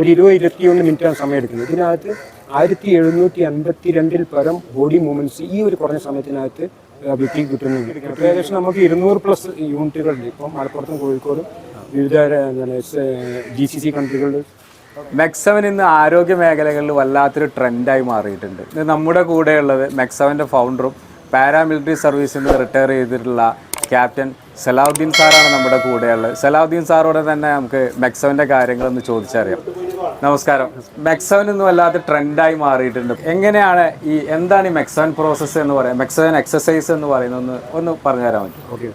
ഒരു ഇരുപത് ഇരുപത്തിയൊന്ന് മിനിറ്റാണ് സമയം എടുക്കുന്നത് ഇതിനകത്ത് ആയിരത്തി എഴുന്നൂറ്റി അൻപത്തി രണ്ടിൽ പരം ബോഡി മൂവ്മെന്റ്സ് ഈ ഒരു കുറഞ്ഞ സമയത്തിനകത്ത് വ്യക്തിക്ക് കിട്ടുന്നുണ്ട്. ഏകദേശം നമുക്ക് ഇരുന്നൂറ് പ്ലസ് യൂണിറ്റുകളുണ്ട്. ഇപ്പം മലപ്പുറത്തും കോഴിക്കോടും വിവിധ ജി സി സി കൺട്രികളിൽ മെക്സവൻ ഇന്ന് ആരോഗ്യ മേഖലകളിൽ വല്ലാത്തൊരു ട്രെൻഡായി മാറിയിട്ടുണ്ട്. ഇത് നമ്മുടെ കൂടെയുള്ളത് മെക്സവന്റെ ഫൗണ്ടറും പാരാമിലിറ്ററി സർവീസിൽ നിന്ന് റിട്ടയർ ചെയ്തിട്ടുള്ള ക്യാപ്റ്റൻ സലാഹുദ്ദീൻ സാറാണ് നമ്മുടെ കൂടെയുള്ളത്. സലാഹുദ്ദീൻ സാറോടെ തന്നെ നമുക്ക് മെക്സവന്റെ കാര്യങ്ങളൊന്ന് ചോദിച്ചറിയാം. നമസ്കാരം. മെക്സവൻ എന്ന് വല്ലാത്ത ട്രെൻഡായി മാറിയിട്ടുണ്ട്. എങ്ങനെയാണ് ഈ എന്താണ് ഈ മെക്സവൻ പ്രോസസ്സ് എന്ന് പറയുന്നത്? മെക്സവൻ എക്സസൈസ് എന്ന് പറയുന്നത്? ഒന്ന് ഒന്ന് പറഞ്ഞുതരാൻ പറ്റും ഓക്കെ.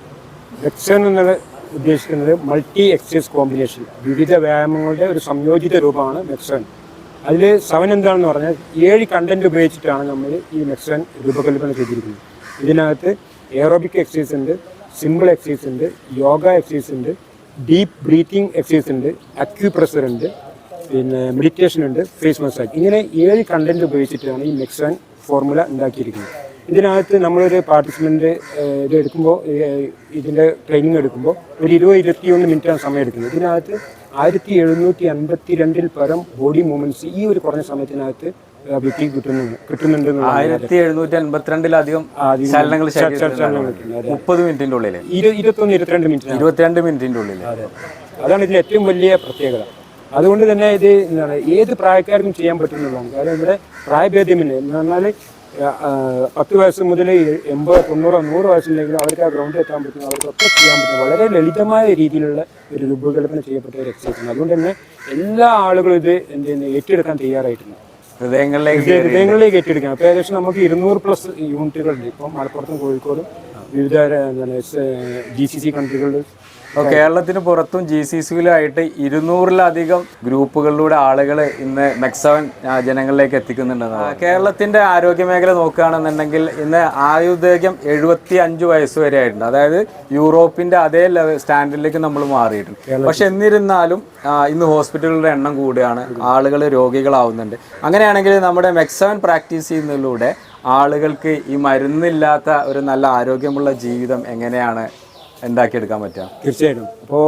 എക്സൺ എന്നത് ഉദ്ദേശിക്കുന്നത് മൾട്ടി എക്സസൈസ് കോമ്പിനേഷൻ വിവിധ വ്യായാമങ്ങളുടെ ഒരു സംയോജിത രൂപമാണ് മെക്സോൻ അതിൽ സെവൻ എന്താണെന്ന് പറഞ്ഞാൽ ഏഴ് കണ്ടന്റ് ഉപയോഗിച്ചിട്ടാണ് നമ്മൾ ഈ മെക്സോൻ രൂപകൽപ്പന ചെയ്തിരിക്കുന്നത്. ഇതിനകത്ത് എയറോബിക് എക്സസൈസ് ഉണ്ട് സിമ്പിൾ എക്സസൈസ് ഉണ്ട് യോഗ എക്സസൈസ് ഉണ്ട് ഡീപ്പ് ബ്രീത്തിങ് എക്സസൈസ് ഉണ്ട് അക്യൂപ്രഷർ ഉണ്ട് പിന്നെ മെഡിറ്റേഷൻ ഉണ്ട് ഫേസ് മസാജ് ഇങ്ങനെ ഏഴ് കണ്ടന്റ് ഉപയോഗിച്ചിട്ടാണ് ഈ മെക്സൺ ഫോർമുല ഉണ്ടാക്കിയിരിക്കുന്നത്. ഇതിനകത്ത് നമ്മളൊരു പാർട്ടിസിപ്പന്റ് ഇത് എടുക്കുമ്പോൾ ഇതിന്റെ ട്രെയിനിങ് എടുക്കുമ്പോൾ ഒരു ഇരുപത് ഇരുപത്തിയൊന്ന് മിനിറ്റാണ് സമയം എടുക്കുന്നത്. ഇതിനകത്ത് ആയിരത്തി എഴുന്നൂറ്റി അൻപത്തി രണ്ടിൽ പരം ബോഡി മൂവ്മെന്റ്സ് ഈ ഒരു കുറഞ്ഞ സമയത്തിനകത്ത് വ്യക്തി കിട്ടുന്നു കിട്ടുന്നുണ്ട് ആയിരത്തി എഴുന്നൂറ്റി അൻപത്തിരണ്ടിലധികം ചലനങ്ങൾ മുപ്പത് മിനിറ്റിന്റെ ഉള്ളിൽ ഇരു- ഇരുപത്തൊന്ന് ഇരുപത്തിരണ്ട് മിനിറ്റ് ഇരുപത്തിരണ്ട് മിനിറ്റിന്റെ ഉള്ളിൽ അതാണ് ഇതിൽ ഏറ്റവും വലിയ പ്രത്യേകത. അതുകൊണ്ട് തന്നെ ഇത് എന്താണ് ഏത് പ്രായക്കാർക്കും ചെയ്യാൻ പറ്റുന്നതാണ് കാരണം ഇവിടെ പ്രായഭേദ്യമില്ല. എന്ന് പറഞ്ഞാൽ പത്ത് വയസ്സ് മുതൽ എൺപത് തൊണ്ണൂറോ നൂറ് വയസ്സുണ്ടെങ്കിലും അവർക്ക് ആ ഗ്രൗണ്ടിൽ എത്താൻ പറ്റും. അവർക്കൊക്കെ ചെയ്യാൻ പറ്റും. വളരെ ലളിതമായ രീതിയിലുള്ള ഒരു രൂപകൽപ്പന ചെയ്യപ്പെട്ട ഒരു എക്സസൈസ് ആണ്. അതുകൊണ്ട് തന്നെ എല്ലാ ആളുകളും ഇത് എന്ത് ചെയ്യുന്നത് ഏറ്റെടുക്കാൻ തയ്യാറായിട്ടുണ്ട്. ഹൃദയങ്ങളിലേക്ക് ഹൃദയങ്ങളിലേക്ക് ഏറ്റെടുക്കാം അപ്പോൾ ഏകദേശം നമുക്ക് ഇരുന്നൂറ് പ്ലസ് യൂണിറ്റുകളുണ്ട് ഇപ്പം മലപ്പുറത്തും കോഴിക്കോടും വിവിധ ജി സി സി കൺട്രികളിൽ കേരളത്തിന് പുറത്തും ജി സി സിയിലായിട്ട് ഇരുന്നൂറിലധികം ഗ്രൂപ്പുകളിലൂടെ ആളുകൾ ഇന്ന് മെക്സവൻ ജനങ്ങളിലേക്ക് എത്തിക്കുന്നുണ്ടെന്നാണ് കേരളത്തിന്റെ ആരോഗ്യ മേഖല നോക്കുകയാണെന്നുണ്ടെങ്കിൽ ഇന്ന് ആയുർദൈർഘ്യം എഴുപത്തി അഞ്ച് വയസ്സ് വരെ ആയിട്ടുണ്ട് അതായത് യൂറോപ്പിന്റെ അതേ ലെവൽ സ്റ്റാൻഡേർഡിലേക്ക് നമ്മൾ മാറിയിട്ടുണ്ട്. പക്ഷെ എന്നിരുന്നാലും ഇന്ന് ഹോസ്പിറ്റലുകളുടെ എണ്ണം കൂടുകയാണ് ആളുകൾ രോഗികളാവുന്നുണ്ട്. അങ്ങനെയാണെങ്കിൽ നമ്മുടെ മെക്സവൻ പ്രാക്ടീസ് ചെയ്യുന്നതിലൂടെ ആളുകൾക്ക് ഈ മരുന്നില്ലാത്ത ഒരു നല്ല ആരോഗ്യമുള്ള ജീവിതം എങ്ങനെയാണ് ഉണ്ടാക്കിയെടുക്കാൻ പറ്റുക? തീർച്ചയായിട്ടും. അപ്പോൾ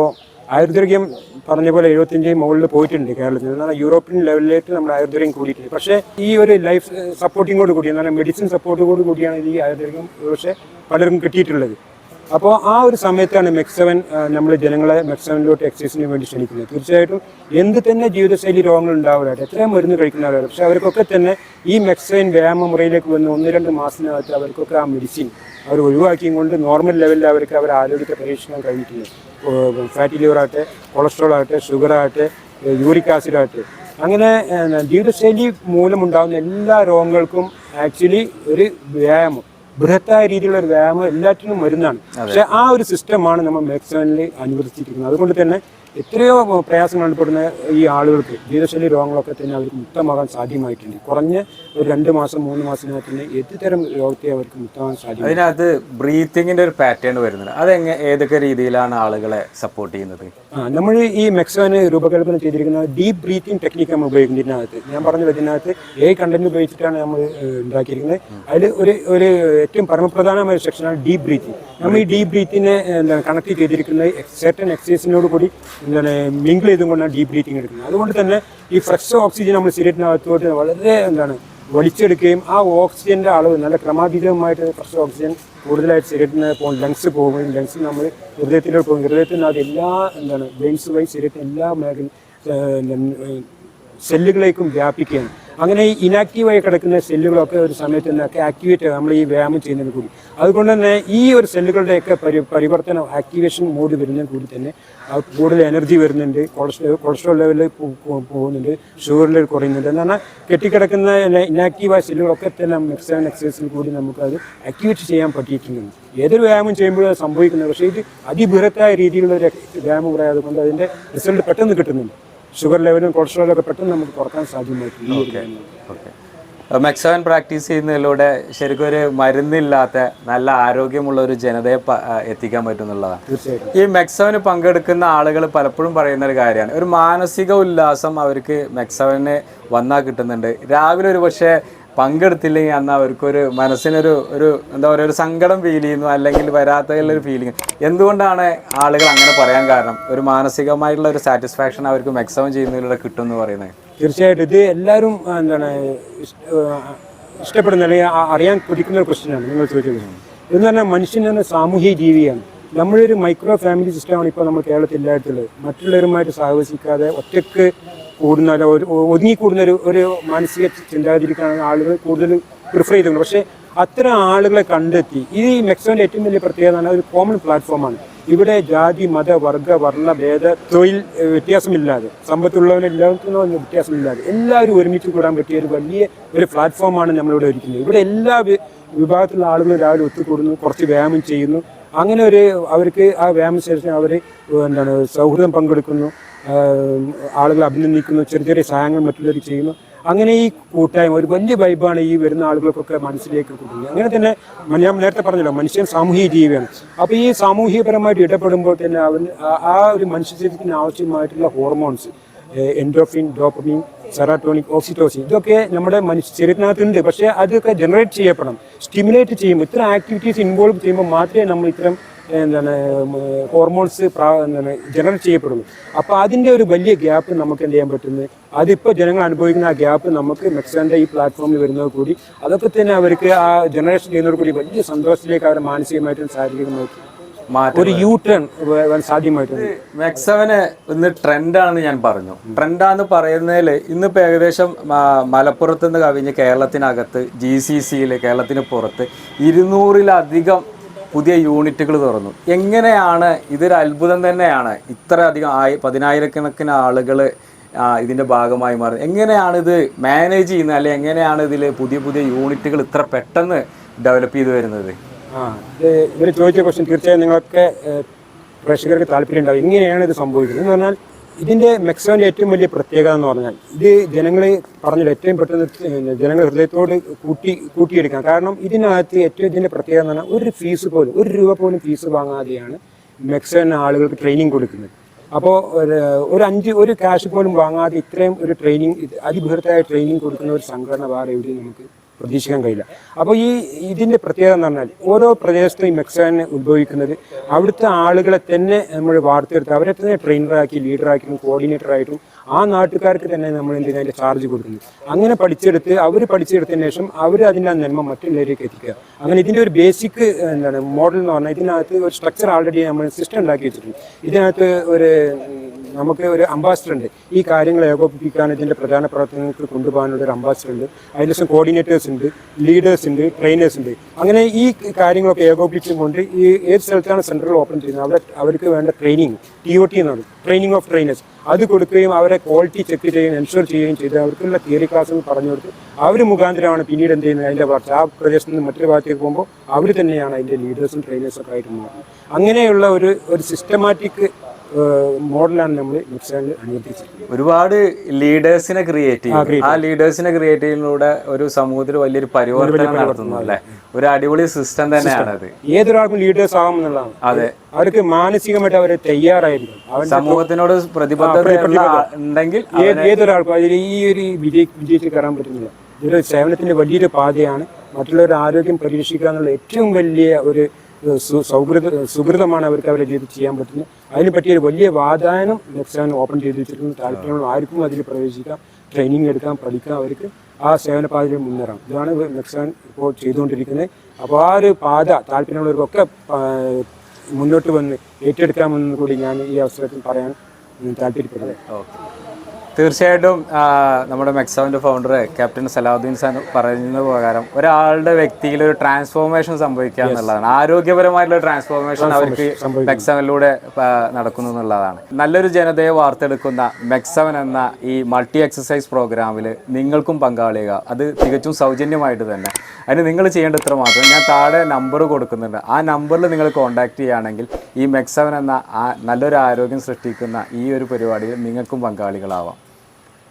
ആയുർദൈർഘ്യം പറഞ്ഞ പോലെ എഴുപത്തിയഞ്ച് മുകളിൽ പോയിട്ടുണ്ട് കേരളത്തിൽ. എന്നാൽ യൂറോപ്യൻ ലെവലിലേക്ക് നമ്മുടെ ആയുർദൈർഘ്യം കൂടിയിട്ടുണ്ട്. പക്ഷേ ഈ ഒരു ലൈഫ് സപ്പോർട്ടിങ്ങോട് കൂടി എന്നാൽ മെഡിസിൻ സപ്പോർട്ടോട് കൂടിയാണ് ഈ ആയുർദൈർഘ്യം പക്ഷേ പലർക്കും കിട്ടിയിട്ടുള്ളത്. അപ്പോൾ ആ ഒരു സമയത്താണ് മെക്സവൻ നമ്മൾ ജനങ്ങളെ മെക്സവനിലോട്ട് എക്സസൈസിന് വേണ്ടി ക്ഷണിക്കുന്നത്. തീർച്ചയായിട്ടും എന്ത് തന്നെ ജീവിതശൈലി രോഗങ്ങൾ ഉണ്ടാവില്ലാട്ടെ എത്രയും മരുന്ന് കഴിക്കുന്നവരാണ് പക്ഷെ അവർക്കൊക്കെ തന്നെ ഈ മെക്സവൻ വ്യായാമ മുറയിലേക്ക് വന്ന് ഒന്ന് രണ്ട് മാസത്തിനകത്ത് അവർക്കൊക്കെ ആ മെഡിസിൻ അവർ ഒഴിവാക്കിയും കൊണ്ട് നോർമൽ ലെവലിൽ അവർക്ക് അവർ ആരോഗ്യത്തെ പരീക്ഷിക്കാൻ കഴിഞ്ഞിട്ടുണ്ട്. ഫാറ്റി ലിവർ ആകട്ടെ കൊളസ്ട്രോൾ ആകട്ടെ ഷുഗർ ആകട്ടെ യൂറിക് ആസിഡ് ആകട്ടെ അങ്ങനെ ജീവിതശൈലി മൂലമുണ്ടാകുന്ന എല്ലാ രോഗങ്ങൾക്കും ആക്ച്വലി ഒരു വ്യായാമം. ബൃഹത്തായ രീതിയിലുള്ള ഒരു വ്യായാമം എല്ലാറ്റിനും മരുന്നാണ്. പക്ഷെ ആ ഒരു സിസ്റ്റമാണ് നമ്മൾ മാക്സിമലി അനുവദിച്ചിരിക്കുന്നത്. അതുകൊണ്ട് തന്നെ എത്രയോ പ്രയാസങ്ങൾ അനുഭവപ്പെടുന്ന ഈ ആളുകൾക്ക് ജീവിതശൈലി രോഗങ്ങളൊക്കെ തന്നെ അവർക്ക് മുക്തമാകാൻ സാധ്യമായിട്ടുണ്ട്. കുറഞ്ഞ ഒരു രണ്ട് മാസം മൂന്ന് മാസത്തിനകത്ത് തന്നെ ഏത് തരം രോഗത്തെ അവർക്ക് മുക്തമാകാൻ സാധിക്കും അതിനകത്ത് ബ്രീത്തിങ്ങിന്റെ ഒരു പാറ്റേൺ വരുന്നുണ്ട്. അതെങ്ങനെ ഏതൊക്കെ രീതിയിലാണ് ആളുകളെ സപ്പോർട്ട് ചെയ്യുന്നത്? ആ നമ്മൾ ഈ മെക്സോന് രൂപകൽപ്പന ചെയ്തിരിക്കുന്ന ഡീപ് ബ്രീത്തിങ് ടെക്നിക്ക് നമ്മൾ ഉപയോഗിക്കുന്നത് ഇതിനകത്ത് ഞാൻ പറഞ്ഞത് ഇതിനകത്ത് ഏ കണ്ടന്റ് ഉപയോഗിച്ചിട്ടാണ് നമ്മൾ ഉണ്ടാക്കിയിരിക്കുന്നത്. അതിൽ ഒരു ഒരു ഏറ്റവും പരമപ്രധാനമായ സെക്ഷനാണ് ഡീപ്പ് ബ്രീത്തിങ് നമ്മൾ ഈ ഡീപ് ബ്രീത്തിനെ കണക്ട് ചെയ്തിരിക്കുന്നത് സെർട്ടൻ എക്സസൈസിനോട് കൂടി എന്താണ് മിങ്കിൾ ചെയ്തുകൊണ്ടാണ് ഡീപ്പ് ബ്രീത്തിങ് എടുക്കുന്നത്. അതുകൊണ്ട് തന്നെ ഈ ഫ്രഷ് ഓക്സിജൻ നമ്മൾ സിഗരറ്റിനകത്തോട്ട് വളരെ എന്താണ് വലിച്ചെടുക്കുകയും ആ ഓക്സിജന്റെ അളവ് നല്ല ക്രമാതീതമായിട്ട് ഫ്രഷ് ഓക്സിജൻ കൂടുതലായിട്ട് സിഗരറ്റിന് പോകും ലങ്സ് പോകുകയും ലങ്സ് നമ്മൾ ഹൃദയത്തിലോട്ട് പോകും. ഹൃദയത്തിനകത്ത് എല്ലാ എന്താണ് ബ്രെയിൻസ് വഴി സിഗരറ്റ് എല്ലാ മേഖല സെല്ലുകളേക്കും വ്യാപിക്കുകയാണ്. അങ്ങനെ ഇനാക്റ്റീവായി കിടക്കുന്ന സെല്ലുകളൊക്കെ ഒരു സമയത്ത് നിന്നൊക്കെ ആക്ടിവേറ്റ് നമ്മൾ ഈ വ്യായാമം ചെയ്യുന്നതിന് കൂടി. അതുകൊണ്ട് തന്നെ ഈ ഒരു സെല്ലുകളുടെയൊക്കെ പരി പരിവർത്തനം ആക്ടിവേഷൻ മോഡ് വരുന്നതിന് കൂടി തന്നെ കൂടുതൽ എനർജി വരുന്നുണ്ട്. കൊളസ്ട്രോൾ കൊളസ്ട്രോൾ ലെവലിൽ പോകുന്നുണ്ട്. ഷുഗർ ലെവൽ കുറയുന്നുണ്ട്. എന്ന് പറഞ്ഞാൽ കെട്ടിക്കിടക്കുന്ന ഇനാക്റ്റീവായ സെല്ലുകളൊക്കെ തന്നെ മെക്സവൻ എക്സസൈസിൽ കൂടി നമുക്കത് ആക്ടിവേറ്റ് ചെയ്യാൻ പറ്റിയിട്ടുണ്ട്. ഏതൊരു വ്യായാമം ചെയ്യുമ്പോഴും അത് സംഭവിക്കുന്നത് പക്ഷേ ഇത് അതിബൃഹത്തായ രീതിയിലുള്ള ഒരു വ്യായാമം കുറയാതുകൊണ്ട് അതിന്റെ റിസൾട്ട് പെട്ടെന്ന് കിട്ടുന്നുണ്ട്. ഷുഗർ ലെവലും കൊളസ്ട്രോളും ഒക്കെ പെട്ടെന്ന് നമുക്ക് കുറയ്ക്കാൻ സാധ്യമായിട്ടുണ്ട് മെക്സോൻ മെക്സവൻ പ്രാക്ടീസ് ചെയ്യുന്നതിലൂടെ ശരിക്കും ഒരു മരുന്നില്ലാത്ത നല്ല ആരോഗ്യമുള്ള ഒരു ജനതയെ എത്തിക്കാൻ പറ്റുന്നുള്ളതാണ് തീർച്ചയായിട്ടും. ഈ മെക്സവന് പങ്കെടുക്കുന്ന ആളുകൾ പലപ്പോഴും പറയുന്ന ഒരു കാര്യമാണ്. ഒരു മാനസിക ഉല്ലാസം അവർക്ക് മെക്സവന് വന്നാൽ കിട്ടുന്നുണ്ട്. രാവിലെ ഒരു പക്ഷേ പങ്കെടുത്തില്ലെങ്കിൽ അന്ന് അവർക്കൊരു മനസ്സിനൊരു ഒരു എന്താ പറയുക ഒരു സങ്കടം ഫീൽ ചെയ്യുന്നു അല്ലെങ്കിൽ വരാത്തതിലൊരു ഫീലിംഗ് എന്തുകൊണ്ടാണ് ആളുകൾ അങ്ങനെ പറയാൻ കാരണം? ഒരു മാനസികമായിട്ടുള്ള ഒരു സാറ്റിസ്ഫാക്ഷൻ അവർക്ക് മാക്സിമം ചെയ്യുന്നതിലൂടെ കിട്ടും എന്ന് പറയുന്നത്? തീർച്ചയായിട്ടും. ഇത് എല്ലാവരും എന്താണ് ഇഷ്ടപ്പെടുന്ന അല്ലെങ്കിൽ അറിയാൻ കൊതിക്കുന്ന ഒരു പ്രശ്നമാണ്. നിങ്ങൾ ചോദിച്ചത്. എന്ന് പറഞ്ഞാൽ മനുഷ്യൻ തന്നെ സാമൂഹിക ജീവിയാണ്. നമ്മളൊരു മൈക്രോ ഫാമിലി സിസ്റ്റമാണ് ഇപ്പോൾ നമ്മൾ കേരളത്തിൽ ഇല്ലായിട്ടുള്ളത് മറ്റുള്ളവരുമായിട്ട് സഹവസിക്കാതെ ഒറ്റയ്ക്ക് കൂടുന്ന ഒരു ഒതുങ്ങിക്കൂടുന്ന ഒരു ഒരു മാനസിക ചിന്താഗതിക്കാണ് ആളുകൾ കൂടുതൽ പ്രിഫർ ചെയ്തിട്ടുണ്ട് പക്ഷേ അത്തരം ആളുകളെ കണ്ടെത്തി ഈ മെക്സോന്റെ ഏറ്റവും വലിയ പ്രത്യേകത എന്ന് ഒരു കോമൺ പ്ലാറ്റ്ഫോമാണ് ഇവിടെ ജാതി മത വർഗ വർണ ഭേദ തൊഴിൽ വ്യത്യാസമില്ലാതെ സമ്പത്തുള്ളവരെല്ലാവർക്കും ഒന്നും വ്യത്യാസമില്ലാതെ എല്ലാവരും ഒരുമിച്ച് കൂടാൻ പറ്റിയ ഒരു വലിയ ഒരു പ്ലാറ്റ്ഫോമാണ് നമ്മളിവിടെ ഒരുക്കുന്നത്. ഇവിടെ എല്ലാ വിഭാഗത്തിലുള്ള ആളുകളും രാവിലെ ഒത്തുകൂടുന്നു കുറച്ച് വ്യായാമം ചെയ്യുന്നു. അങ്ങനെ ഒരു അവർക്ക് ആ വ്യായാമശേഷം അവർ എന്താണ് സൗഹൃദം പങ്കെടുക്കുന്നു ആളുകളെ അഭിനന്ദിക്കുന്നു ചെറിയ ചെറിയ സഹായങ്ങൾ മറ്റുള്ളവർ ചെയ്യുന്നു. അങ്ങനെ ഈ കൂട്ടായ്മ ഒരു വലിയ വൈബാണ് ഈ വരുന്ന ആളുകൾക്കൊക്കെ മനസ്സിലേക്ക് കൊടുക്കുന്നത് അങ്ങനെ തന്നെ ഞാൻ നേരത്തെ പറഞ്ഞല്ലോ മനുഷ്യൻ സാമൂഹിക ജീവിയാണ്. അപ്പോൾ ഈ സാമൂഹികപരമായിട്ട് ഇടപെടുമ്പോൾ തന്നെ അവൻ ആ ഒരു മനുഷ്യ ജീവിതത്തിന് ആവശ്യമായിട്ടുള്ള hormones endorphin dopamine serotonic oxytocin ഇതൊക്കെ നമ്മുടെ മനുഷ്യ ശരീരത്തിനകത്തുണ്ട്. പക്ഷേ അതൊക്കെ ജനറേറ്റ് ചെയ്യപ്പെടണം. സ്റ്റിമുലേറ്റ് ചെയ്യുമ്പോൾ ഇത്തരം ആക്ടിവിറ്റീസ് ഇൻവോൾവ് ചെയ്യുമ്പോൾ മാത്രമേ നമ്മൾ ഇത്തരം എന്താണ് ഹോർമോൺസ് എന്താണ് ജനറേറ്റ് ചെയ്യപ്പെടുള്ളൂ. അപ്പോൾ അതിന്റെ ഒരു വലിയ ഗ്യാപ്പ് നമുക്ക് എന്ത് ചെയ്യാൻ പറ്റുന്നത് അതിപ്പോൾ ജനങ്ങൾ അനുഭവിക്കുന്ന ആ ഗ്യാപ്പ് നമുക്ക് മെക്സാന്റെ ഈ പ്ലാറ്റ്ഫോമിൽ വരുന്നത് കൂടി അതൊക്കെ തന്നെ അവർക്ക് ആ ജനറേഷൻ ചെയ്യുന്നതോട് കൂടി വലിയ സന്തോഷത്തിലേക്ക് അവരെ മാനസികമായിട്ടും ശാരീരികമായിട്ടും ഒരു യൂ ടേൺ സാധ്യമായിട്ടുണ്ട്. മെക്സവന് ഇന്ന് ട്രെൻഡാണെന്ന് ഞാൻ പറഞ്ഞു. ട്രെൻഡാന്ന് പറയുന്നതിൽ ഇന്നിപ്പോൾ ഏകദേശം മലപ്പുറത്ത് നിന്ന് കവിഞ്ഞ് കേരളത്തിനകത്ത് ജി സി സിയിൽ കേരളത്തിന് പുറത്ത് ഇരുന്നൂറിലധികം പുതിയ യൂണിറ്റുകൾ തുറന്നു. എങ്ങനെയാണ്? ഇതൊരു അത്ഭുതം തന്നെയാണ്. ഇത്ര അധികം ആയി പതിനായിരക്കണക്കിന് ആളുകൾ ഇതിന്റെ ഭാഗമായി മാറി. എങ്ങനെയാണ് ഇത് മാനേജ് ചെയ്യുന്നത്? അല്ലെങ്കിൽ എങ്ങനെയാണ് ഇതിൽ പുതിയ പുതിയ യൂണിറ്റുകൾ ഇത്ര പെട്ടെന്ന് ഡെവലപ്പ് ചെയ്ത് വരുന്നത്? ആ ചോദിച്ച ക്വസ്റ്റ്യൻ തീർച്ചയായും നിങ്ങൾക്ക് പ്രേക്ഷകർക്ക് താല്പര്യം ഉണ്ടാവും. ഇങ്ങനെയാണ് ഇത് സംഭവിക്കുന്നത്. എന്ന് പറഞ്ഞാൽ ഇതിന്റെ മെക്സോന്റെ ഏറ്റവും വലിയ പ്രത്യേകത എന്ന് പറഞ്ഞാൽ ഇത് ജനങ്ങളെ പറഞ്ഞത് ഏറ്റവും പെട്ടെന്ന് ജനങ്ങൾ ഹൃദയത്തോട് കൂട്ടി കൂട്ടിയെടുക്കാം കാരണം ഇതിനകത്ത് ഏറ്റവും ഇതിന്റെ പ്രത്യേകത എന്ന് പറഞ്ഞാൽ ഒരു ഫീസ് പോലും ഒരു രൂപ പോലും ഫീസ് വാങ്ങാതെയാണ് മെക്സോൻ ആളുകൾക്ക് ട്രെയിനിങ് കൊടുക്കുന്നത്. അപ്പോൾ ഒരു അഞ്ച് ഒരു ക്യാഷ് പോലും വാങ്ങാതെ ഇത്രയും ഒരു ട്രെയിനിങ് അതിബൃഹത്തായ ട്രെയിനിങ് കൊടുക്കുന്ന ഒരു സംഘടന വേറെ എവിടെയും നമുക്ക് പ്രതീക്ഷിക്കാൻ കഴിയില്ല. അപ്പോൾ ഈ ഇതിന്റെ പ്രത്യേകത എന്ന് പറഞ്ഞാൽ ഓരോ പ്രദേശത്തും ഈ മെക്സാനെ ഉത്ഭവിക്കുന്നത്. അവിടുത്തെ ആളുകളെ തന്നെ നമ്മൾ വാർത്തെടുത്ത് അവരെ തന്നെ ട്രെയിനറാക്കി ലീഡറാക്കിയും കോർഡിനേറ്ററായിട്ടും ആ നാട്ടുകാർക്ക് തന്നെ നമ്മൾ എന്തിനാ അതിന്റെ ചാർജ് കൊടുക്കുന്നു അങ്ങനെ പഠിച്ചെടുത്ത് അവർ പഠിച്ചെടുത്തതിന് ശേഷം അവർ അതിന്റെ ആ നന്മ മറ്റുള്ളവരിലേക്ക് എത്തിക്കുക. അങ്ങനെ ഇതിന്റെ ഒരു ബേസിക് എന്താണ് മോഡൽ എന്ന് പറഞ്ഞാൽ ഇതിനകത്ത് ഒരു സ്ട്രക്ചർ ആൾറെഡി നമ്മൾ സിസ്റ്റം ഉണ്ടാക്കി വെച്ചിട്ടുണ്ട്. ഇതിനകത്ത് ഒരു നമുക്ക് ഒരു അംബാസിഡർ ഉണ്ട്. ഈ കാര്യങ്ങൾ ഏകോപിപ്പിക്കാൻ ഇതിന്റെ പ്രധാന പ്രവർത്തനങ്ങൾക്ക് കൊണ്ടുപോകാനുള്ള ഒരു അംബാസിഡർ ഉണ്ട്. അതിന് ശേഷം കോർഡിനേറ്റേഴ്സ് ഉണ്ട് ലീഡേഴ്സ് ഉണ്ട് ട്രെയിനേഴ്സ് ഉണ്ട്. അങ്ങനെ ഈ കാര്യങ്ങളൊക്കെ ഏകോപിപ്പിച്ചുകൊണ്ട് ഈ ഏത് സ്ഥലത്താണ് സെന്ററുകൾ ഓപ്പൺ ചെയ്യുന്നത്? അവിടെ അവർക്ക് വേണ്ട ട്രെയിനിങ് ടി ഒ ടി എന്നാണ്. ട്രെയിനിങ് ഓഫ് ട്രെയിനേഴ്സ് അത് കൊടുക്കുകയും അവരെ ക്വാളിറ്റി ചെക്ക് ചെയ്യുകയും എൻഷുർ ചെയ്യുകയും ചെയ്ത് അവർക്കുള്ള തിയറി ക്ലാസ്സുകൾ പറഞ്ഞു കൊടുത്ത് അവർ മുഖാന്തരമാണ് പിന്നീട് എന്ത് ചെയ്യുന്നത്? അതിന്റെ വളർച്ച. ആ പ്രദേശത്ത് നിന്ന് മറ്റൊരു ഭാഗത്തേക്ക് പോകുമ്പോൾ അവർ തന്നെയാണ് അതിന്റെ ലീഡേഴ്സും ട്രെയിനേഴ്സൊക്കെ ആയിട്ട് മാറുന്നത്. അങ്ങനെയുള്ള ഒരു ഒരു സിസ്റ്റമാറ്റിക് മോഡലാണ് നമ്മൾ ഒരുപാട് ലീഡേഴ്സിനെ ക്രിയേറ്റ് ചെയ്യും ആ ലീഡേഴ്സിനെ ക്രിയേറ്റ് ചെയ്യുന്നതിലൂടെ ഒരു സമൂഹത്തിൽ വലിയൊരു പരിവർത്തനം നടത്തുന്നു അല്ലെ? ഒരു അടിപൊളി സിസ്റ്റം തന്നെയാണ് അത്. ഏതൊരാൾക്കും ലീഡേഴ്സ് ആകും എന്നുള്ളതാണ്. അതെ. അവർക്ക് മാനസികമായിട്ട് അവർ തയ്യാറായിരിക്കും. സമൂഹത്തിനോട് പ്രതിബദ്ധത ഉണ്ടെങ്കിൽ ഏത് ഏതൊരാൾക്കും അതിൽ ഈ ഒരു വിജയ വിജയിച്ച് കയറാൻ പറ്റുന്നില്ല. ഇതൊരു സേവനത്തിന്റെ വലിയൊരു പാതയാണ്. മറ്റുള്ളവരുടെ ആരോഗ്യം പരിരക്ഷിക്കുക എന്നുള്ള ഏറ്റവും വലിയ ഒരു സൗഹൃദ സുഹൃതമാണ് അവർക്ക് അവരെ ജീവിതത്തിൽ ചെയ്യാൻ പറ്റുന്നത്. അതിന് പറ്റിയ ഒരു വലിയ വാതായനം നെക്സാൻ ഓപ്പൺ ചെയ്ത് വെച്ചിട്ടുണ്ട്. താല്പര്യമുള്ള ആർക്കും അതിൽ പ്രവേശിക്കാം ട്രെയിനിങ് എടുക്കാം പഠിക്കാം അവർക്ക്. ആ സേവന പാതയിൽ മുന്നേറാം. ഇതാണ് നെക്സാൻ ഇപ്പോൾ ചെയ്തുകൊണ്ടിരിക്കുന്നത്. അപ്പോൾ ആ ഒരു പാത താല്പര്യമുള്ളവർക്കൊക്കെ മുന്നോട്ട് വന്ന് ഏറ്റെടുക്കാമെന്ന് കൂടി ഞാൻ ഈ അവസരത്തിൽ പറയാൻ താല്പര്യപ്പെടുന്നത് ഓക്കെ. തീർച്ചയായിട്ടും നമ്മുടെ മെക്സവന്റെ ഫൗണ്ടർ ക്യാപ്റ്റൻ സലാഹുദ്ദീൻ സാൻ പറയുന്ന പ്രകാരം ഒരാളുടെ വ്യക്തിയിൽ ഒരു ട്രാൻസ്ഫോർമേഷൻ സംഭവിക്കുക എന്നുള്ളതാണ്. ആരോഗ്യപരമായിട്ടുള്ള ട്രാൻസ്ഫോർമേഷൻ അവർക്ക് മെക്സവനിലൂടെ നടക്കുന്നു എന്നുള്ളതാണ്. നല്ലൊരു ജനതയെ വാർത്തെടുക്കുന്ന മെക്സവൻ എന്ന ഈ മൾട്ടി എക്സസൈസ് പ്രോഗ്രാമിൽ നിങ്ങൾക്കും പങ്കാളിയുക. അത് തികച്ചും സൗജന്യമായിട്ട് തന്നെ. അതിന് നിങ്ങൾ ചെയ്യേണ്ട ഇത്ര മാത്രം. ഞാൻ താഴെ നമ്പർ കൊടുക്കുന്നുണ്ട്. ആ നമ്പറിൽ നിങ്ങൾ കോൺടാക്ട് ചെയ്യുകയാണെങ്കിൽ ഈ മെക്സവൻ എന്ന ആ നല്ലൊരു ആരോഗ്യം സൃഷ്ടിക്കുന്ന ഈ ഒരു പരിപാടിയിൽ നിങ്ങൾക്കും പങ്കാളികളാവാം.